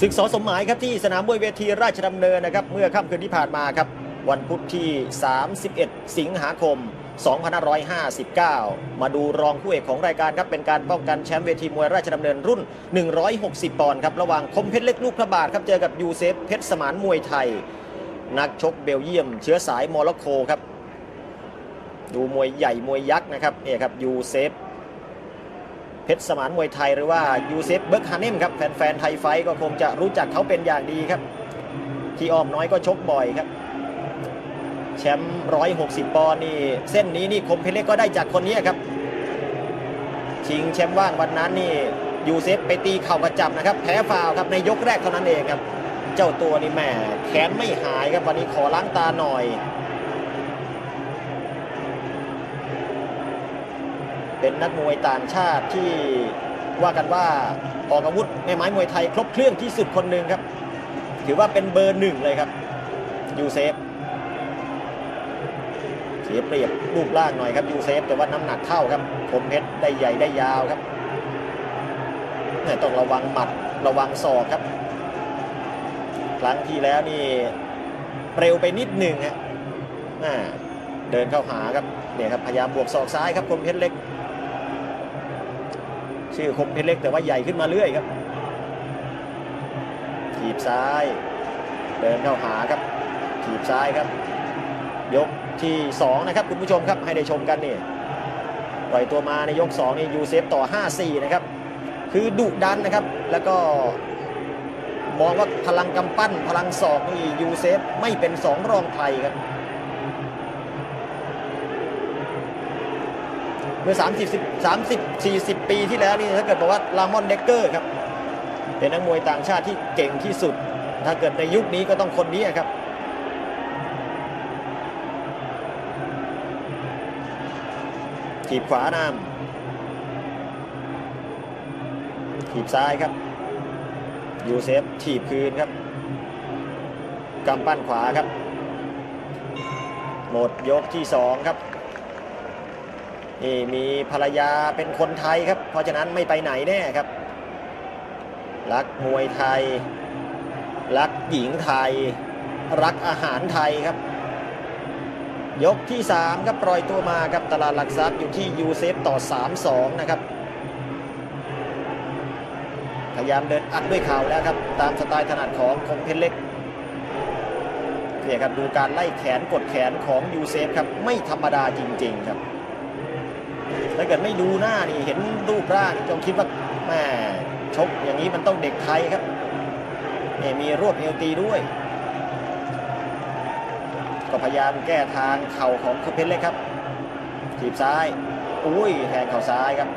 ศึกสอสมหมายครับที่สนามมวยเวทีราชดำเนินนะครับ เมื่อค่ำคืนที่ผ่านมาครับ วันพุธที่ 31 สิงหาคม 2559 มาดูรองคู่เอกของรายการครับเป็นการป้องกันแชมป์เวทีมวยราชดำเนินรุ่น 160 ปอนด์ครับระหว่างคมเพชรเล็กลูกพระบาทครับเจอกับยูเซฟเพชรสมานมวยไทย นักชกเบลเยียม เชื้อสายโมร็อกโกครับ ดูมวยใหญ่มวยยักษ์นะครับเนี่ยครับยูเซฟ เพชรสมานมวยไทยหรือว่ายูเซฟเบิร์กฮาเนมครับ แฟนๆไทยไฟก็คงจะรู้จักเขาเป็นอย่างดีครับ ที่อ้อมน้อยก็ชกบ่อยครับ แชมป์160ปอนด์นี่ เส้นนี้นี่คมเพเล็กก็ได้จากคนนี้ครับชิงแชมป์ว่างวันนั้นนี่ยูเซฟไปตีเข่ากระจับนะครับ แพ้ฟาวครับในยกแรกเท่านั้นเองครับ เจ้าตัวนี่แหม่แขนไม่หายครับวันนี้ขอล้างตาหน่อย เป็นนักมวยต่างชาติที่ว่ากันว่าออกอาวุธในไม้มวยไทยครบเครื่องที่สุดคนหนึ่งครับ ถือว่าเป็นเบอร์หนึ่งเลยครับยูเซฟเสียเปรียบรูปร่างหน่อยครับยูเซฟแต่ว่าน้ำหนักเท่าครับคมเพชรได้ใหญ่ได้ยาวครับเนี่ยต้องระวังหมัดระวังศอกครับ ครั้งที่แล้วนี่เร็วไปนิดหนึ่งฮะเดินเข้าหาครับเนี่ยครับพยายามบวกศอกซ้ายครับคมเพชรเล็ก ชื่อคมเพชรเล็กแต่ว่าใหญ่ขึ้นมาเรื่อยครับถีบซ้าย เดินเข้าหาครับถีบซ้ายครับ ยกที่ 2 นะครับ คุณผู้ชมครับให้ได้ชมกันนี่ปล่อยตัวมาในยก 2 นี่ยูเซฟต่อ 5-4 นะครับ คือดุดันนะครับแล้วก็มองว่าพลังกำปั้นพลังศอกนี่ยูเซฟไม่เป็นสองรองใครครับ มื่อ 30 30 40 ปีที่แล้วนี่ถ้าเกิดบอกว่าลามอนเดกเกอร์ครับเป็นนักมวยต่างชาติที่เก่งที่สุด ถ้าเกิดในยุคนี้ก็ต้องคนนี้ครับถีบขวานำถีบซ้ายครับ ยูเซฟถีบคืนครับกำปั้นขวาครับ หมดยกที่สองครับ นี่มีภรรยาเป็นคนไทยครับ เพราะฉะนั้นไม่ไปไหนแน่ครับ รักมวยไทย รักหญิงไทย รักอาหารไทยครับ ยกที่ 3 ครับปล่อยตัวมาครับตลาดหลักทรัพย์อยู่ที่ยูเซฟต่อ 3-2 นะครับ พยายามเดินอัดด้วยเข่าแล้วครับ ตามสไตล์ถนัดของคมเพชรเล็กเนี่ยครับดูการไล่แขนกดแขนของยูเซฟครับ ไม่ธรรมดาจริง ๆ ครับ ถ้าเกิดไม่ดูหน้านี่เห็นรูปร่างจงคิดว่าแม่ชกอย่างนี้มันต้องเด็กไทยครับนี่มีรวบเอวตีด้วย ก็พยายามแก้ทางเข่าของคุณเพชรเล็กครับถีบซ้ายอุ้ยแทงเข่าซ้ายครับ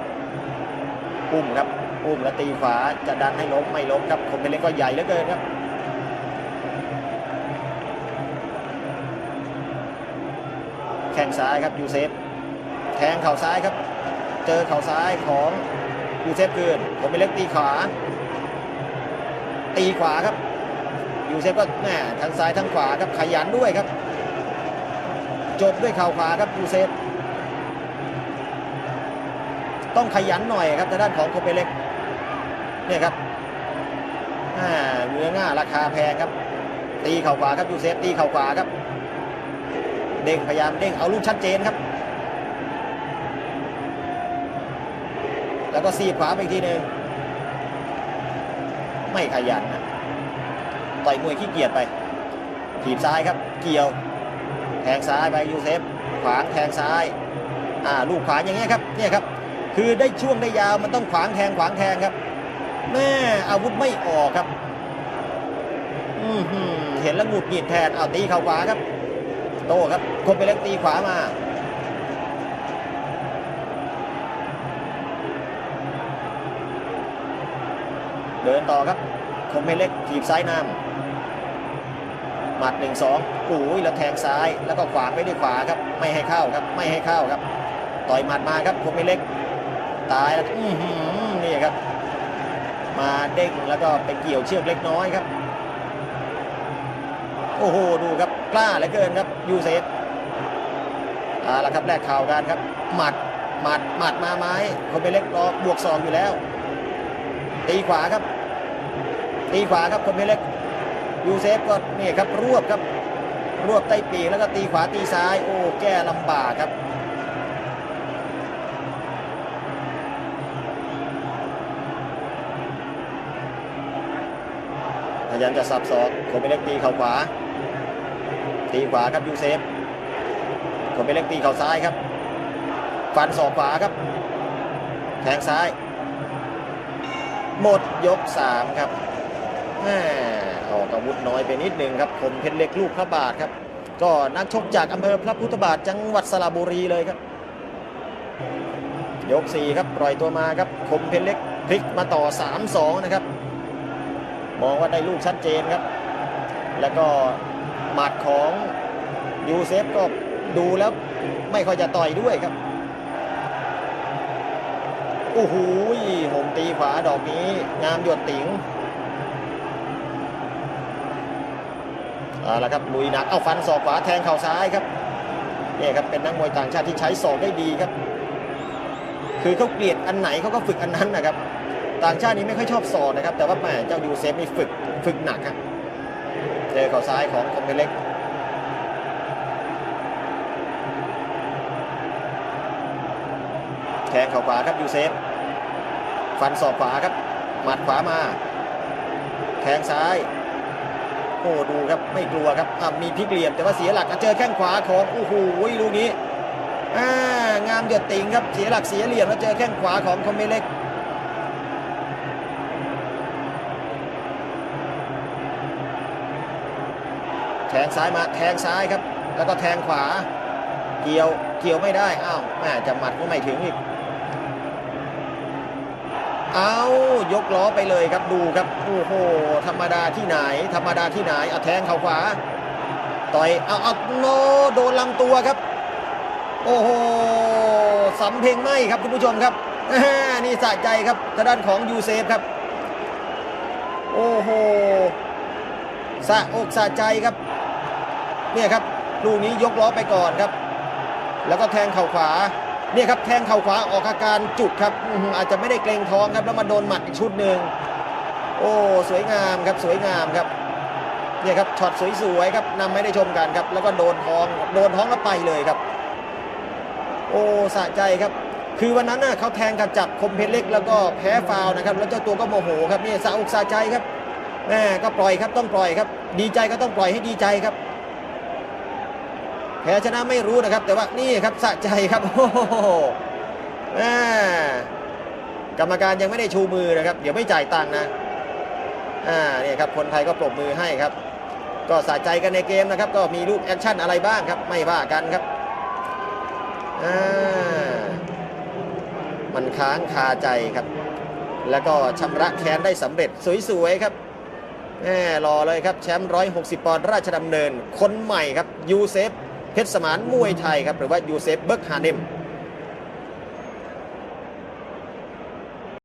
อุ้มครับอุ้มแล้วตีขวาจะดันให้ล้มไม่ล้มครับคุณเพชรเล็กก็ใหญ่เหลือเกินครับแข้งซ้ายครับยูเซฟแทงเข่าซ้ายครับ เจอเข่าซ้ายของยูเซฟคืนผมเป็นเล็กตีขวา ตีขวาครับยูเซฟก็แหม่ทั้งซ้ายทั้งขวาครับขยันด้วยครับ จบด้วยเข่าขวาครับยูเซฟต้องขยันหน่อยครับทางด้านของโคเปเล็กเนี่ยครับอ่าเนื้อง่าราคาแพงครับ ตีเข่าขวาครับยูเซฟตีเข่าขวาครับ เด้งพยายามเด้งเอาลูกชัดเจนครับ แล้วก็ซีขวาไปอีกทีหนึ่งไม่ขยันนะต่อยมวยขี้เกียจไปถีบซ้ายครับ เกี่ยว แทงซ้ายไปยูเซฟขวางแทงซ้ายอ่าลูกขวางอย่างเงี้ยครับเนี่ยครับ คือได้ช่วงได้ยาวมันต้องขวางแทงขวางแทงครับแม่อาวุธไม่ออกครับอืเห็นแล้วหงุดหงิดแทนเอาตีเข่าขวาครับ โตครับคมไปเล็กตีขวามา ดินต่อครับคมเพเล็กถีบซ้ายนำหมัดหนึ่งสองโอ้ยแล้วแทงซ้ายแล้วก็ขวางไปด้วยขวาครับไม่ให้เข้าครับไม่ให้เข้าครับ ต่อยหมัดมาครับคมเพเล็กตายแล้วอื้อหือนี่ครับ มาเด้งแล้วก็ไปเกี่ยวเชือกเล็กน้อยครับ โอ้โหดูครับกล้าเหลือเกินครับยูเซฟเอาละครับแลกข่าวกันครับหมัดหมัดหมัดมาไหมคมเพเล็กรอบวกสองอยู่แล้วตีขวาครับ ตีขวาครับคมเพชรเล็กยูเซฟก็นี่ครับรวบครับรวบใต้ปีกแล้วก็ตีขวาตีซ้าย โอ้แก้ลำบากครับพยายามจะสับศอกคมเพชรเล็กตีเข่าขวา ตีขวาครับยูเซฟคมเพชรเล็กตีเข่าซ้ายครับ ฟันศอกขวาครับ แทงซ้าย หมดยก 3 ครับ แหม่ออกอาวุธน้อยไปนิดนึงครับคมเพชรเล็กลูกพระบาทครับ ก็นักชกจากอำเภอพระพุทธบาทจังหวัดสระบุรีเลยครับ ยก4ครับปล่อยตัวมาครับคมเพชรเล็กพลิกมาต่อ 3-2 นะครับ มองว่าได้ลูกชัดเจนครับ แล้วก็หมัดของยูเซฟก็ดูแล้วไม่ค่อยจะต่อยด้วยครับโอ้โหโหมตีขวาดอกนี้ งามหยดติ๋ง เอาละครับลุยหนักเอาฟันศอกขวาแทงเข่าซ้ายครับนี่ครับเป็นนักมวยต่างชาติที่ใช้ศอกได้ดีครับ คือเขาเกลียดอันไหนเขาก็ฝึกอันนั้นนะครับ ต่างชาตินี้ไม่ค่อยชอบศอกนะครับ แต่ว่าแหมเจ้ายูเซฟนี่ฝึกฝึกหนักครับเจอเข่าซ้ายของคอมเพเล็กแทงเข่าขวาครับยูเซฟ ฟันศอกขวาครับ หมัดขวามา แทงซ้าย โอ้ดูครับไม่กลัวครับมีพลิกเหลี่ยมแต่ว่าเสียหลักเจอแข้งขวาของโอ้โหลูกนี้อ่างามหยดติงครับเสียหลักเสียเหลี่ยมแล้วเจอแข้งขวาของคอมเมเล็กแทงซ้ายมาแทงซ้ายครับ แล้วก็แทงขวา เกี่ยวเกี่ยวไม่ได้อ้าวแม่จะหมัดก็ไม่ถึงอีก เอายกล้อไปเลยครับดูครับโอ้โหธรรมดาที่ไหน ธรรมดาที่ไหนเอาแทงเข่าขวา ต่อยเอาเอาโนโดนลำตัวครับ โอ้โหสำเพ็งไหมครับคุณผู้ชมครับนี่สะใจครับทางด้านของยูเซฟครับ โอ้โหสะอกสะใจครับ เนี่ยครับลูกนี้ยกล้อไปก่อนครับ แล้วก็แทงเข่าขวา เนี่ยครับแทงเข่าขวาออกอาการจุกครับอาจจะไม่ได้เกรงท้องครับแล้วมาโดนหมัดอีกชุดหนึ่งโอ้สวยงามครับสวยงามครับเนี่ยครับช็อตสวยๆครับนำไม่ได้ชมกันครับ แล้วก็โดนท้องโดนท้องแล้วไปเลยครับ โอ้สะใจครับ คือวันนั้นน่ะเขาแทงกับจับคมเพชรเล็กแล้วก็แพ้ฟาวนะครับ แล้วเจ้าตัวก็โมโหครับนี่สะอกสะใจครับแม่ก็ปล่อยครับต้องปล่อยครับ ดีใจก็ต้องปล่อยให้ดีใจครับ แพ้ชนะไม่รู้นะครับ แต่ว่านี่ครับสะใจครับโอ้โหแม่กรรมการยังไม่ได้ชูมือนะครับ เดี๋ยวไม่จ่ายตังค์นะอ่าเนี่ยครับคนไทยก็ปรบมือให้ครับ ก็สะใจกันในเกมนะครับ ก็มีลูกแอคชั่นอะไรบ้างครับไม่ว่ากันครับอ่ามันค้างคาใจครับ แล้วก็ชำระแค้นได้สำเร็จสวยๆครับแหมรอเลยครับแชมป์160 ปอนด์ราชดำเนิน คนใหม่ครับยูเซฟ ชรสมานมวยไทยครับหรือว่ายูเซฟเบิร์กฮาเนม